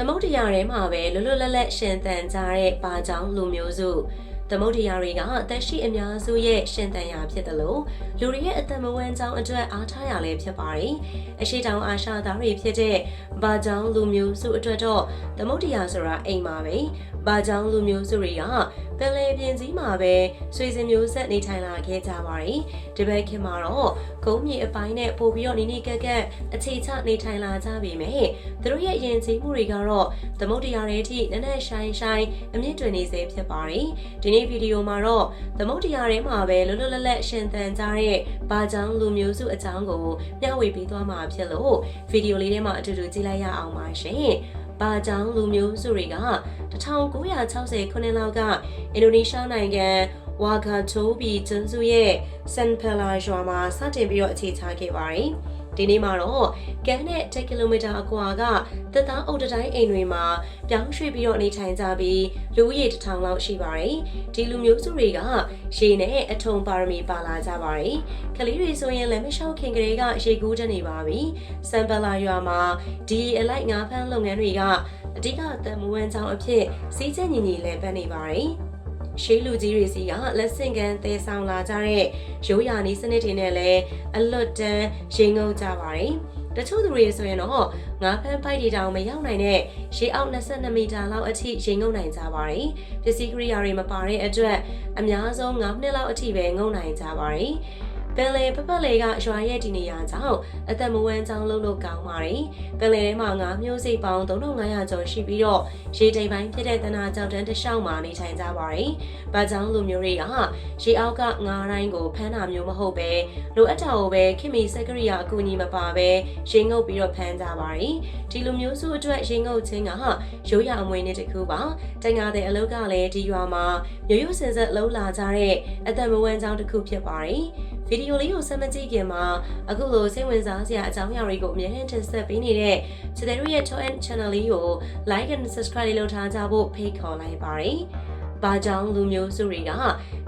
သမုတ်တရားထဲမှာပဲလွတ်လွတ်လပ်လပ်ရှင်သန်ကြတဲ့ပါကြောင်းလူမျိုးစုသမုတ်တရားတွေကအသက်ရှိအများစုရဲ့ရှင်သန်ရာဖြစ်တယ်လို့လူတွေရဲ့အသက်မဝမ်းကြောင်းအတွက်အားထားရလည်းဖြစ်ပါတယ်။အရှိတောင်အာရှသားတွေဖြစ်တဲ့ဘာကြောင်းလူမျိုးစုအတွက်တော့သမုတ်တရားဆိုတာအိမ်မှာပဲ။ဘာကြောင်းလူမျိုးစုတွေကပင်လယ်ပြင်ကြီးမှာပဲဆွေစဉ်မျိုးဆက်နေထိုင်လာခဲ့ကြပါတယ်။ဒီဘက်ခင်မှာတော့ဂုံးမြေအပိုင်းနဲ့ပို့ပြီးတော့နီနီကက်ကက်အခြေချနေထိုင်လာကြပြီမဲ့သူတို့ရဲ့ယဉ်ကျေးမှုတွေကတော့သမုတ်တရားတွေအထိနက်နက်ရှိုင်းရှိုင်းအမြင့်တွင်နေစေဖြစ်ပါတယ်။ဒီနေ့ဗီဒီယိုမှာတော့သမုတ်တရားတွေမှာပဲလွတ်လွတ်လပ်လပ်ရှင်သန်ကြတဲ့ဘာကြောင့်လူမျိုးစုအကြောင်းကိုမျှဝေပေးသွားမှာဖြစ်လို့ဗီဒီယိုလေးထဲမှာအတူတူကြည့်လိုက်ရအောင်ပါရှင်။ ဘာကြောင့်လူမျိုးစုတွေက1960ခုနှစ်လောက်က အင်ဒိုနီးရှားနိုင်ငံဝါဂါချိုဘီကျွန်းစုရဲ့ဆန်ဖလာရွာမှာစတင်ပြီးတော့အခြေချခဲ့ပါတယ်။ ဒီနေ့မှာတော့ကန်နဲ့10ကီလိုမီတာအကွာကသက်သားအုပ်တတိုင်းအိမ်တွေမှာပြောင်းရွှေ့ပြီးတော့နေထိုင်ကြပြီးလူဦးရေတစ်ထောင်လောက်ရှိပါတယ်။ဒီလူမျိုးစုတွေကရေနဲ့အထုံပါရမီပါလာကြပါတယ်။ကလေးတွေဆိုရင်လည်းမလျှောက်ခင်ကလေးကရေကူးတက်နေပါပြီ။စံပလာရွာမှာဒီအလိုက်ငါးဖမ်းလုပ်ငန်းတွေကအဓိကတန်မွေးချောင်းအဖြစ်စီးကျညီညီလဲပန်းနေပါတယ်။ ရှေးလူကြီးတွေစီကလက်ဆင့်ကမ်းတဲဆောင်လာကြတဲ့ရိုးရာနီးစနစ်တွေနဲ့လည်းအလွတ်တန်းရင်ငုံကြပါတယ်။တချို့သူတွေဆိုရင်တော့ငါးဖမ်းပိုက်တွေတောင်မရောက်နိုင်တဲ့ရေအောက်22မီတာလောက်အထိရင်ငုံနိုင်ကြပါတယ်။ပစ္စည်းကိရိယာတွေမပါတဲ့အတွက်အများဆုံး9မိနစ်လောက်အထိပဲငုံနိုင်ကြပါတယ်။ ပင်လယ်ပပတ်လေကရွာရဲ့ဒီနေရာကြောင့်အသက်မဝမ်းကြောင်းလုံးလို့ကောင်းပါတယ်။ပင်လယ်ထဲမှာငါးမျိုးစိတ်ပေါင်း3500ကျော်ရှိပြီးတော့ရေတိမ်ပိုင်းဖြစ်တဲ့တနာကြောက်တန်းတစ်လျှောက်မှာနေထိုင်ကြပါတယ်။ဘာကြောင့်လူမျိုးတွေကရေအောက်ကငါးတိုင်းကိုဖမ်းတာမျိုးမဟုတ်ပဲလိုအပ်တာကိုပဲခင်မီစက်ကရိယာအကူအညီမပါပဲရေငုပ်ပြီးတော့ဖမ်းကြပါတယ်။ဒီလူမျိုးစုအတွက်ရေငုပ်ခြင်းကရိုးရာအမွေနှစ်တစ်ခုပါ။တိုင်ငါတဲ့အလုပ်ကလည်းဒီရွာမှာရိုးရိုးစင်ဆက်လုံးလာကြတဲ့အသက်မဝမ်းကြောင်းတစ်ခုဖြစ်ပါတယ်။ဗီဒီယိုလေးကိုဆက်မကြည့်ခင်မှာအခုလိုစိတ်ဝင်စားစရာအကြောင်းအရာတွေကိုအမြဲတမ်းတင်ဆက်ပေးနေတဲ့ချစ်တဲ့တို့ရဲ့ channel လေးကို like and subscribe လုပ်ထားကြဖို့ဖိတ်ခေါ်လိုက်ပါတယ်။ ဘာကြောင့်လူမျိုးစုတွေက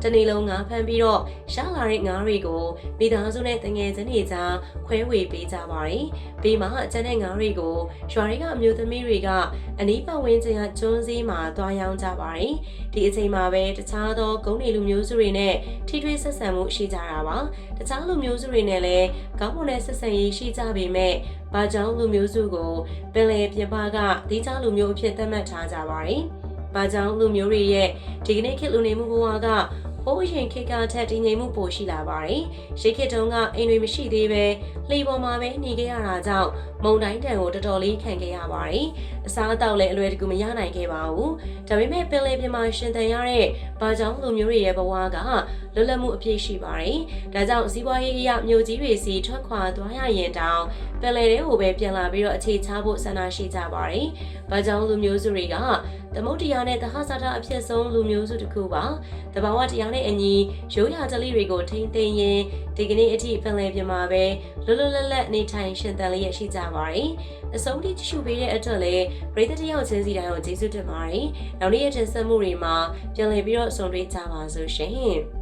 တနေ့လုံးငါဖမ်းပြီးတော့ရှားလာတဲ့ငါးတွေကိုမိသားစုနဲ့တငယ်ချင်းတွေကြားခွဲဝေပေးကြပါတယ်။ပြီးမှအကျန်တဲ့ငါးတွေကိုရွာတွေကအမျိုးသမီးတွေကအနီးပတ်ဝန်းကျင်ကကျွန်းစည်းမှာတွားရောင်းကြပါတယ်။ဒီအချိန်မှာပဲတခြားသောဂုံးတွေလူမျိုးစုတွေနဲ့ထိထွေးဆက်ဆံမှုရှိကြတာပါ။တခြားလူမျိုးစုတွေနဲ့လည်းကောင်းမွန်တဲ့ဆက်ဆံရေးရှိကြပေမဲ့ဘာကြောင့်လူမျိုးစုကိုပင်လယ်ပြင်ပကဒီချလူမျိုးအဖြစ်သတ်မှတ်ထားကြပါတယ်။ ဘာကြောင့်လူမျိုးတွေရဲ့ဒီကနေ့ခေတ်လူနေမှုဘဝက ဟိုးရင်ခေတ်ကထက်တည်ငြိမ်မှုပိုရှိလာပါတယ်။ရှေးခေတ်တုန်းကအိမ်တွေမရှိသေးပဲလှေပေါ်မှာပဲနေခဲ့ရတာကြောင့်မုံတိုင်းတန်ကိုတော်တော်လေးခံခဲ့ရပါတယ်။အစားအသောက်လည်းအလွယ်တကူမရနိုင်ခဲ့ပါဘူး။ဒါပေမဲ့ပင်လယ်ပြင်မှာရှင်သန်ရတဲ့ဘာကြောင့်လူမျိုးတွေရဲ့ဘဝကလွတ်လပ်မှုအပြည့်ရှိပါတယ်။ဒါကြောင့်စီးပွားရေးအရမြို့ကြီးတွေစီထွက်ခွာသွားရရင်တောင်ပင်လယ်ထဲကိုပဲပြန်လာပြီးတော့အခြေချဖို့ဆန္ဒရှိကြပါတယ်။ဘာကြောင့်လူမျိုးစုတွေကသမုတ်တရားနဲ့သဟဇာတအဖြစ်ဆုံးလူမျိုးစုတစ်ခုပါ။တဘာဝတရားနဲ့အညီရိုးရာကြလေးတွေကိုထိမ့်သိမ်းရင်ဒီကနေ့အထိပင်လယ်ပြင်မှာပဲလွတ်လွတ်လပ်လပ်နေထိုင်ရှင်သန်လျက်ရှိကြပါတယ်။အဆုံးထိကြည့်ရှုပေးတဲ့အတွက်လည်းပရိသတ်တယောက်ချင်းစီတိုင်းကိုကျေးဇူးတင်ပါတယ်။နောက်နေ့ရက်တင်ဆက်မှုတွေမှာပြန်လည်ပြီးတော့ဆုံတွေ့ကြပါစို့ရှင်။